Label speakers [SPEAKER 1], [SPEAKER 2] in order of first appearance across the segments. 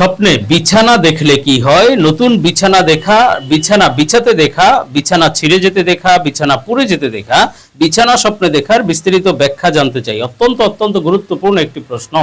[SPEAKER 1] স্বপ্নে বিছানা দেখলে কি হয়? নতুন বিছানা দেখা, বিছানা বিছাতে দেখা, বিছানা ছিঁড়ে যেতে দেখা, বিছানা পুড়ে যেতে দেখা, বিছানা স্বপ্নে দেখার বিস্তারিত ব্যাখ্যা জানতে চাই। অত্যন্ত অত্যন্ত গুরুত্বপূর্ণ একটি প্রশ্ন।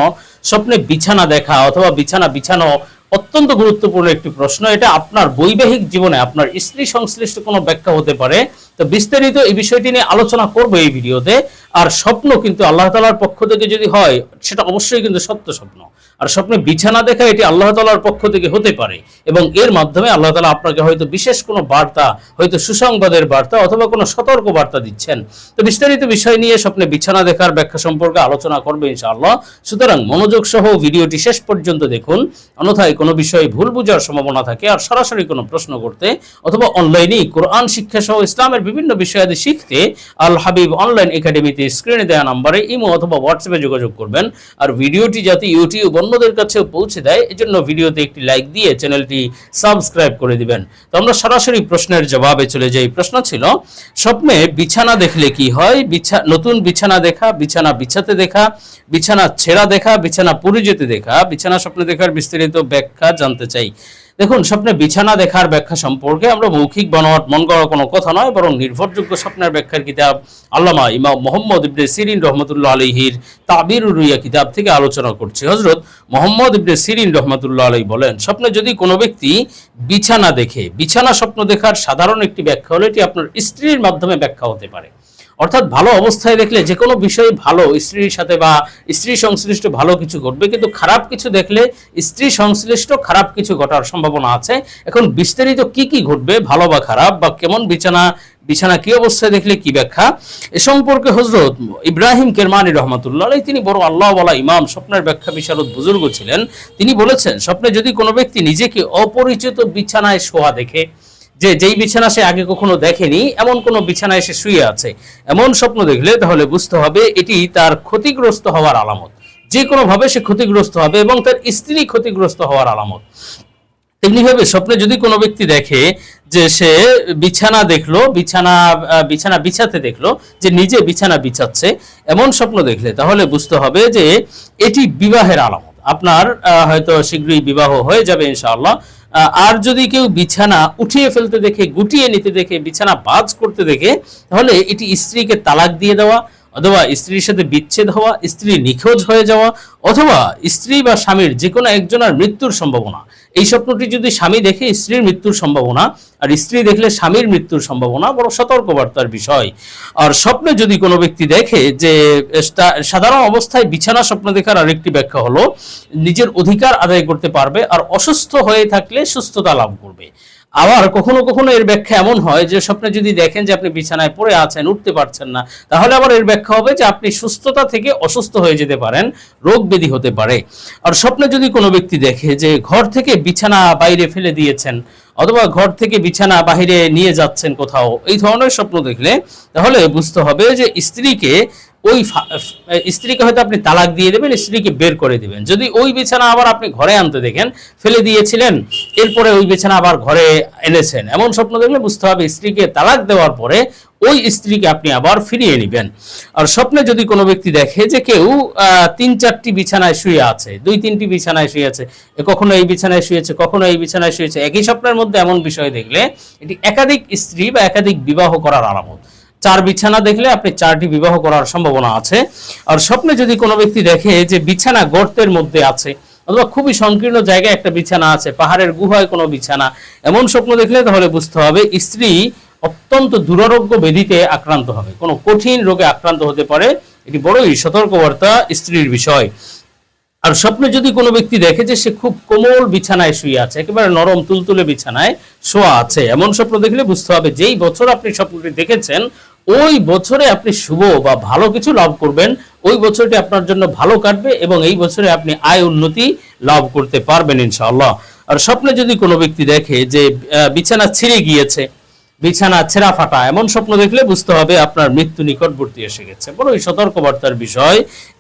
[SPEAKER 1] স্বপ্নে বিছানা দেখা অথবা বিছানা বিছানো অত্যন্ত গুরুত্বপূর্ণ একটি প্রশ্ন। এটা আপনার বৈবাহিক জীবনে, আপনার স্ত্রী সংশ্লিষ্ট কোনো ব্যাখ্যা হতে পারে। তো বিস্তারিত এই বিষয়টি নিয়ে আলোচনা করব এই ভিডিওতে। আর স্বপ্ন কিন্তু আল্লাহ তালার পক্ষ থেকে যদি হয়, সেটা অবশ্যই কিন্তু সত্য স্বপ্ন। আর স্বপ্নে বিছানা দেখা এটি আল্লাহ তালার পক্ষ থেকে হতে পারে এবং এর মাধ্যমে আল্লাহ তালা আপনাকে হয়তো বিশেষ কোনো বার্তা, হয়তো সুসংবাদের বার্তা অথবা কোনো সতর্ক বার্তা দিচ্ছেন। তো বিস্তারিত বিষয় নিয়ে স্বপ্নে বিছানা দেখার ব্যাখ্যা সম্পর্কে আলোচনা করবে ইনশাআল্লাহ। সুতরাং মনোযোগ সহ ভিডিওটি শেষ পর্যন্ত দেখুন। অন্যথায় কোনো বিষয়ে ভুল বোঝার সম্ভাবনা থাকে আর সরাসরি কোনো প্রশ্ন করতে অথবা অনলাইনেই কোরআন শিক্ষা সহ ইসলামের বিভিন্ন বিষয়াদি শিখতে আল হাবিব অনলাইন একাডেমিতে স্ক্রিনে দেওয়া নাম্বারে ইমো অথবা হোয়াটসঅ্যাপে যোগাযোগ করবেন। আর ভিডিওটি যাতে ইউটিউব অন্যদের কাছেও পৌঁছে দেয়, এজন্য ভিডিওতে একটি লাইক দিয়ে চ্যানেলটি সাবস্ক্রাইব করে দিবেন। তো আমরা সরাসরি প্রশ্নের জবাবে চলে যাই। প্রশ্ন ছিল, স্বপ্নে বিছানা দেখলে কি হয়? বিছা, নতুন বিছানা দেখা, বিছানা বিছাতে দেখা, বিছানা ছেঁড়া দেখা, বিছানা পুরি যেতে দেখা, বিছানা স্বপ্নে দেখার বিস্তারিত ব্যাখ্যা জানতে চাই। দেখুন, স্বপ্নে বিছানা দেখার ব্যাখ্যা সম্পর্কে আমরা মৌখিক বনট মন করা কোনো কথা নয়, বরং নির্ভরযোগ্য স্বপ্নের ব্যাখ্যার কিতাব আল্লামা ইমাম মোহাম্মদ ইবনে সিরিন রহমতুল্লাহ আলহির তাবির রুইয়া কিতাব থেকে আলোচনা করছি। হজরত মোহাম্মদ ইবনে সিরিন রহমতুল্লাহ আলহী বলেন, স্বপ্নে যদি কোনো ব্যক্তি বিছানা দেখে, বিছানা স্বপ্ন দেখার সাধারণ একটি ব্যাখ্যা হলো, এটি আপনার স্ত্রীর মাধ্যমে ব্যাখ্যা হতে পারে। অর্থাৎ ভালো অবস্থায় দেখলে যে কোনো বিষয়ে ভালো, স্ত্রীর সাথে বা স্ত্রী সংশ্লিষ্ট ভালো কিছু ঘটবে, কিন্তু খারাপ কিছু দেখলে স্ত্রী সংশ্লিষ্ট খারাপ কিছু ঘটার সম্ভাবনা আছে। এখন বিস্তারিত কি কি ঘটবে, ভালো বা খারাপ, বা কেমন বিছানা বিছানা কি অবস্থায় দেখলে কি ব্যাখ্যা? এ সম্পর্কে হজরত ইব্রাহিম কেরমানি রহমতুল্লাহ তিনি বড় আল্লাহ বলা ইমাম, স্বপ্নের ব্যাখ্যা বিশারদ বুজুর্গ ছিলেন। তিনি বলেছেন, স্বপ্নে যদি কোনো ব্যক্তি নিজেকে অপরিচিত বিছানায় শোয়া দেখে যে যেই বিছানা সে আগে কখনো দেখেনি, এমন কোনো বিছানায় সে শুয়ে আছে। এমন স্বপ্ন দেখলে তাহলে বুঝতে হবে এটি তার ক্ষতিগ্রস্ত হওয়ার আলামত। যে কোনো ভাবে সে ক্ষতিগ্রস্ত হবে এবং তার স্ত্রী ক্ষতিগ্রস্ত হওয়ার আলামত। তেমনিভাবে স্বপ্নে যদি কোনো ব্যক্তি দেখে যে সে বিছানা দেখল, বিছানা বিছানা বিছাতে দেখল, যে নিজে বিছানা বিছাচ্ছে, এমন স্বপ্ন দেখলে তাহলে বুঝতে হবে যে এটি বিবাহের আলামত। আপনার হয়তো শীঘ্রই বিবাহ হয়ে যাবে ইনশাআল্লাহ। আর যদি কেউ বিছানা উঠিয়ে ফেলতে দেখে, গুটিয়ে নিতে দেখে, বিছানা বাজ করতে দেখে, তাহলে এটি স্ত্রীকে তালাক দিয়ে দেওয়া অথবা স্ত্রীর সাথে বিচ্ছেদ হওয়া, স্ত্রী নিখোঁজ হয়ে যাওয়া অথবা স্ত্রী বা স্বামীর যে কোনো একজনের মৃত্যুর সম্ভাবনা। এই স্বপ্নটি যদি স্বামী দেখে স্ত্রীর মৃত্যুর সম্ভাবনা, আর স্ত্রী দেখলে স্বামীর মৃত্যুর সম্ভাবনা, বড় সতর্কবার্তার বিষয়। আর স্বপ্নে যদি কোনো ব্যক্তি দেখে যে সাধারণ অবস্থায় বিছানা স্বপ্ন দেখার আরেকটি ব্যাখ্যা হলো, নিজের অধিকার আদায় করতে পারবে, আর অসুস্থ হয়ে থাকলে সুস্থতা লাভ করবে। আবার কখনো কখনো এর ব্যাখ্যা এমন হয় যে স্বপ্নে যদি দেখেন যে আপনি বিছানায় পড়ে আছেন, উঠতে পারছেন না, তাহলে আবার এর ব্যাখ্যা হবে যে আপনি সুস্থতা থেকে অসুস্থ হয়ে যেতে পারেন, রোগ ব্যাধি হতে পারে। আর স্বপ্নে যদি কোনো ব্যক্তি দেখে যে ঘর থেকে বিছানা বাইরে ফেলে দিয়েছেন অথবা ঘর থেকে বিছানা বাইরে নিয়ে যাচ্ছেন কোথাও, এই ধরনের স্বপ্ন দেখলে তাহলে বুঝতে হবে যে স্ত্রীকে ওই স্ত্রীকে হয়তো আপনি তালাক দিয়ে দেবেন, স্ত্রীকে বের করে দিবেন। যদি ওই বিছানা আবার আপনি ঘরে আনতে দেখেন, ফেলে দিয়েছিলেন, এরপরে ওই বিছানা আবার ঘরে এনেছেন, এমন স্বপ্ন দেখলে বুঝতে হবে স্ত্রীকে তালাক দেওয়ার পরে ওই স্ত্রীকে আপনি আবার ফিরিয়ে নেবেন। আর স্বপ্নে যদি কোনো ব্যক্তি দেখে যে কেউ তিন চারটি বিছানায় শুয়ে আছে, দুই তিনটি বিছানায় শুয়ে আছে কখনো এই বিছানায় শুয়েছে, কখনো এই বিছানায় শুয়েছে, একই স্বপ্নের মধ্যে এমন বিষয় দেখলে এটি একাধিক স্ত্রী বা একাধিক বিবাহ করার আলামত। চার বিছানা দেখলে আপনি চারটি বিবাহ করার সম্ভাবনা আছে। আর স্বপ্নে যদি কোনো ব্যক্তি দেখে যে বিছানা গর্তের মধ্যে আছে, অথবা খুবই সংকীর্ণ জায়গায় একটা বিছানা আছে, পাহাড়ের গুহায় কোনো বিছানা, এমন স্বপ্ন দেখলে তাহলে বুঝতে হবে স্ত্রী অত্যন্ত দুরারোগ্য ব্যাধিতে আক্রান্ত হবে। কোনো কঠিন রোগে আক্রান্ত হতে পারে, এটি বড়ই সতর্কবার্তা স্ত্রীর বিষয়। আর স্বপ্নে যদি কোনো ব্যক্তি দেখে যে সে খুব কোমল বিছানায় শুয়ে আছে, একেবারে নরম তুলতুলে বিছানায় শোয়া আছে, এমন স্বপ্ন দেখলে বুঝতে হবে যেই বছর আপনি স্বপ্নটি দেখেছেন ওই বছরে আপনি শুভ বা ভালো কিছু লাভ করবেন, ওই বছরটি আপনার জন্য ভালো কাটবে এবং এই বছরে আপনি আয় উন্নতি লাভ করতে পারবেন ইনশাআল্লাহ। আর স্বপ্নে যদি কোনো ব্যক্তি দেখে যে বিছানা ছিঁড়ে গিয়েছে, বিছানা ছেঁড়া ফাটা, এমন স্বপ্ন দেখলে বুঝতে হবে আপনার মৃত্যু নিকটবর্তী এসে গেছে। বড়ই সতর্কবার্তার বিষয়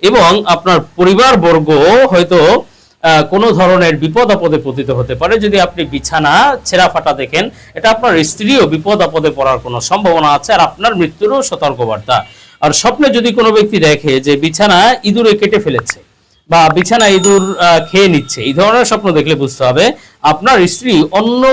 [SPEAKER 1] এবং আপনার পরিবার বর্গ হয়তো কোনো ধরনের বিপদ আপদে পতিত হতে পারে। যদি আপনি বিছানা ছেঁড়া ফাটা দেখেন, এটা আপনার স্ত্রীও বিপদ আপদে পড়ার কোনো সম্ভাবনা আছে আর আপনার মৃত্যুরও সতর্কবার্তা। আর স্বপ্নে যদি কোনো ব্যক্তি দেখে যে বিছানা ইঁদুরে কেটে ফেলেছে বা বিছানা ইঁদুর খেয়ে নিচ্ছে, এই ধরনের স্বপ্ন দেখলে বুঝতে হবে আপনার স্ত্রী অন্য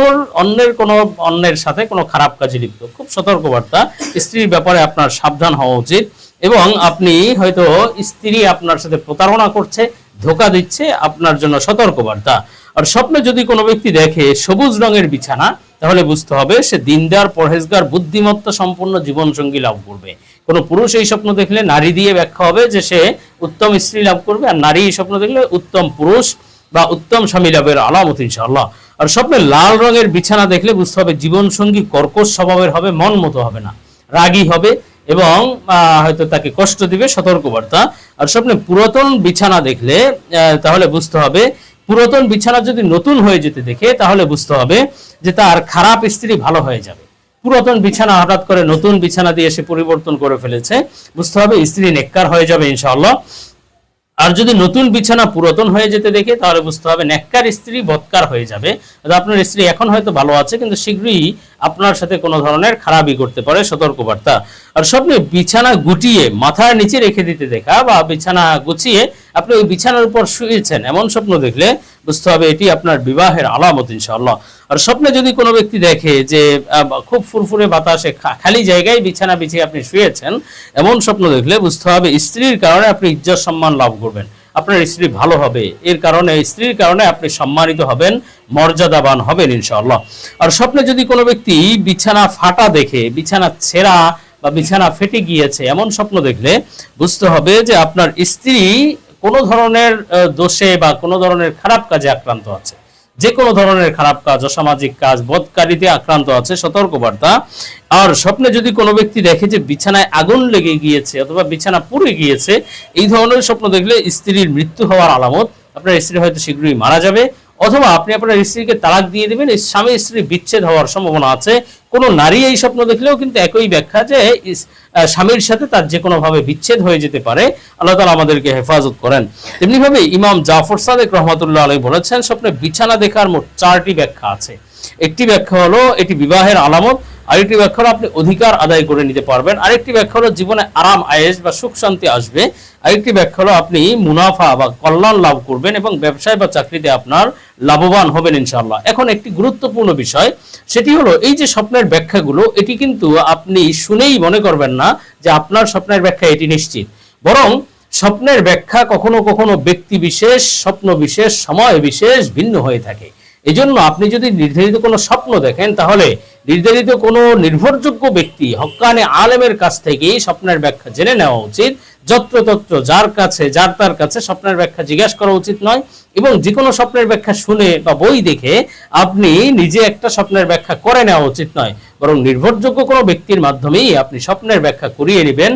[SPEAKER 1] অন্যের কোনো, অন্যের সাথে কোনো খারাপ কাজে লিপ্ত। খুব সতর্কবার্তা। স্ত্রীর ব্যাপারে আপনার সাবধান হওয়া উচিত এবং আপনি হয়তো স্ত্রী আপনার সাথে প্রতারণা করছে ধোকা দিচ্ছে, আপনার জন্য সতর্কবার্তা। আর স্বপ্নে যদি কোনো ব্যক্তি দেখে সবুজ রঙের বিছানা, তাহলে বুঝতে হবে সে দিনদার, পরহেজগার, বুদ্ধিমত্তা সম্পন্ন জীবনসঙ্গী লাভ করবে। কোনো পুরুষ এই স্বপ্ন দেখলে নারী দিয়ে ব্যাখ্যা হবে যে সে উত্তম স্ত্রী লাভ করবে, আর নারী এই স্বপ্ন দেখলে উত্তম পুরুষ বা উত্তম স্বামী লাভের আলামত, ইনশাআল্লাহ। আর স্বপ্নে লাল রঙের বিছানা দেখলে বুঝতে হবে জীবনসঙ্গী কর্কশ স্বভাবের হবে, মন মতো হবে না। রাগী হবে এবং হয়তো তাকে কষ্ট দিবে, সতর্কবার্তা। আর স্বপ্নে পুরাতন বিছানা দেখলে তাহলে বুঝতে হবে, পুরাতন বিছানা যদি নতুন হয়ে যেতে দেখে, তাহলে বুঝতে হবে যে তার খারাপ স্ত্রী ভালো হয়ে যাবে। পুরাতন বিছানা হঠাৎ করে নতুন বিছানা দিয়ে সে পরিবর্তন করে ফেলেছে, বুঝতে হবে স্ত্রী নেককার হয়ে যাবে ইনশাআল্লাহ। আর যদি নতুন বিছানা পুরাতন হয়ে যেতে দেখে, তাহলে বুঝতে হবে নেককার স্ত্রী বৎকার হয়ে যাবে। আপনার স্ত্রী এখন হয়তো ভালো আছে, কিন্তু শীঘ্রই আপনার সাথে কোনো ধরনের খারাপই করতে পারে সতর্কবার্তা। আর স্বপ্নে বিছানা গুটিয়ে মাথার নিচে রেখে দিতে দেখা বা বিছানা গুছিয়ে আপনি ওই বিছানার উপর শুয়েছেন, এমন স্বপ্ন দেখলে বুঝতে হবে, এটি আপনার বিবাহের আলামত ইনশাআল্লাহ। আর স্বপ্নে যদি কোনো ব্যক্তি দেখে যে খুব ফুরফুরে বাতাসে খালি জায়গায় বিছানা বিছিয়ে আপনি শুয়েছেন, এমন স্বপ্ন দেখলে বুঝতে হবে স্ত্রীর কারণে আপনি ইজ্জত সম্মান লাভ করবেন। আপনার স্ত্রী ভালো হবে, এর কারণে, স্ত্রীর কারণে আপনি সম্মানিত হবেন, মর্যাদাবান হবেন ইনশাআল্লাহ। আর স্বপ্নে যদি কোনো ব্যক্তি বিছানা ফাটা দেখে, বিছানা ছেঁড়া বা বিছানা ফেটে গিয়েছে, এমন স্বপ্ন দেখলে বুঝতে হবে যে আপনার স্ত্রী কোনো ধরনের দোষে বা কোনো ধরনের খারাপ কাজে আক্রান্ত আছে। যে কোনো ধরনের খারাপ কাজ, অসামাজিক কাজ, বদকারিতে আক্রান্ত আছে, সতর্কবার্তা। আর স্বপ্নে যদি কোনো ব্যক্তি দেখে যে বিছানায় আগুন লেগে গিয়েছে অথবা বিছানা পুড়ে গিয়েছে, এই ধরনের স্বপ্ন দেখলে স্ত্রীর মৃত্যু হওয়ার আলামত, আপনার স্ত্রী হয়তো শীঘ্রই মারা যাবে। অথবা আপনি আপনার স্ত্রীকে তালাক দিয়ে দেবেন স্বামী স্ত্রী বিচ্ছেদ হওয়ার সম্ভাবনা আছে। কোনো নারী এই স্বপ্ন দেখলেও কিন্তু একই ব্যাখ্যা যে স্বামীর সাথে তার যে কোনোভাবে বিচ্ছেদ হয়ে যেতে পারে। আল্লাহ তালা আমাদেরকে হেফাজত করেন। তেমনিভাবে ইমাম জাফর সাদেক রহমতুল্লাহ আলী বলেছেন, স্বপ্নে বিছানা দেখার মোট চারটি ব্যাখ্যা আছে। একটি ব্যাখ্যা হলো, এটি বিবাহের আলামত আরেকটি ব্যাখ্যা হলো আপনি অধিকার আদায় করে নিতে পারবেন। আরেকটি ব্যাখ্যা হলো জীবনে আরাম আয়েস বা সুখ শান্তি আসবে। আরেকটি ব্যাখ্যা হলো আপনি মুনাফা বা কল্যাণ লাভ করবেন এবং ব্যবসায় বা চাকরিতে আপনার লাভবান হবেন ইনশাআল্লাহ। এখন একটি গুরুত্বপূর্ণ বিষয়, সেটি হলো এই যে স্বপ্নের ব্যাখ্যাগুলো, এটি কিন্তু আপনি শুনেই মনে করবেন না যে আপনার স্বপ্নের ব্যাখ্যা এটি নিশ্চিত। বরং স্বপ্নের ব্যাখ্যা কখনো কখনো ব্যক্তি বিশেষ, স্বপ্ন বিশেষ, সময় বিশেষ ভিন্ন হয়ে থাকে। এজন্য আপনি যদি নির্ধারিত কোনো স্বপ্ন দেখেন, তাহলে নির্ধারিত কোনো নির্ভরযোগ্য ব্যক্তি হকানে আলেমের কাছ থেকেই স্বপ্নের ব্যাখ্যা জেনে নেওয়া উচিত। যত্রতত্র যার কাছে, যার তার কাছে স্বপ্নের ব্যাখ্যা জিজ্ঞাসা করা উচিত নয় এবং যে কোনো স্বপ্নের ব্যাখ্যা শুনে বা বই দেখে আপনি নিজে একটা স্বপ্নের ব্যাখ্যা করে নেওয়া উচিত নয়। বরং নির্ভরযোগ্য কোনো ব্যক্তির মাধ্যমেই আপনি স্বপ্নের ব্যাখ্যা করিয়ে নেবেন।